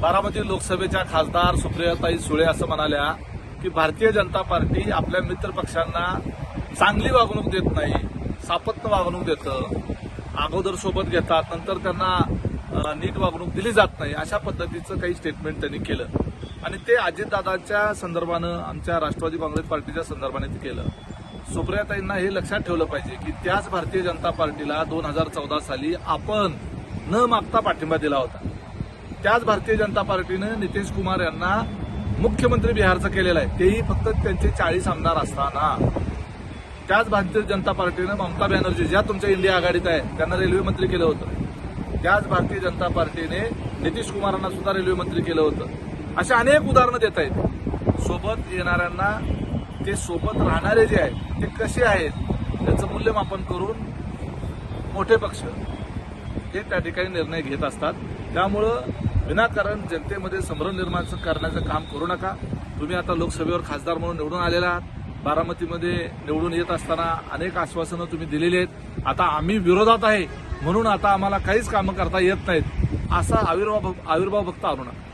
बारामती लोकसभेच्या खासदार सुप्रियाताई सुळे असं म्हणाल्या की भारतीय जनता पार्टी आपल्या मित्र पक्षांना चांगली वागणूक देत नाही सापत्न वागणूक देतं अगोदर सोबत घेतात नंतर त्यांना नीट वागणूक दिली जात नाही अशा पद्धतीचं काही स्टेटमेंट त्यांनी केलं. आणि ते अजितदादाच्या संदर्भानं आमच्या राष्ट्रवादी काँग्रेस पार्टीच्या संदर्भाने ते केलं. सुप्रियाताईंना हे लक्षात ठेवलं पाहिजे की त्याच भारतीय जनता पार्टीला दोन हजार चौदा साली आपण न मागता पाठिंबा दिला होता. त्याच भारतीय जनता पार्टीनं नितीश कुमार यांना मुख्यमंत्री बिहारचं केलेलं आहे. तेही फक्त त्यांचे चाळीस आमदार असताना. त्याच भारतीय जनता पार्टीनं ममता बॅनर्जी ज्या तुमच्या इंडिया आघाडीत आहे त्यांना रेल्वे मंत्री केलं होतं. त्याच भारतीय जनता पार्टीने नितीश कुमारांना सुद्धा रेल्वे मंत्री केलं होतं. अशा अनेक उदाहरणं देता आहेत. सोबत येणाऱ्यांना ते सोबत राहणारे जे आहेत ते कसे आहेत त्याचं मूल्यमापन करून मोठे पक्ष हे त्या ठिकाणी निर्णय घेत असतात. त्यामुळं विनाकारण जनतेमध्ये संभ्रम निर्माण करण्याचं काम करू नका. तुम्ही आता लोकसभेवर खासदार म्हणून निवडून आलेला आहात. बारामतीमध्ये निवडून येत असताना अनेक आश्वासनं तुम्ही दिलेली आहेत. आता आम्ही विरोधात आहे. म्हणून आता आम्हाला काहीच कामं करता येत नाहीत. असा आविर्भाव आविर्भाव बघता आणू नका.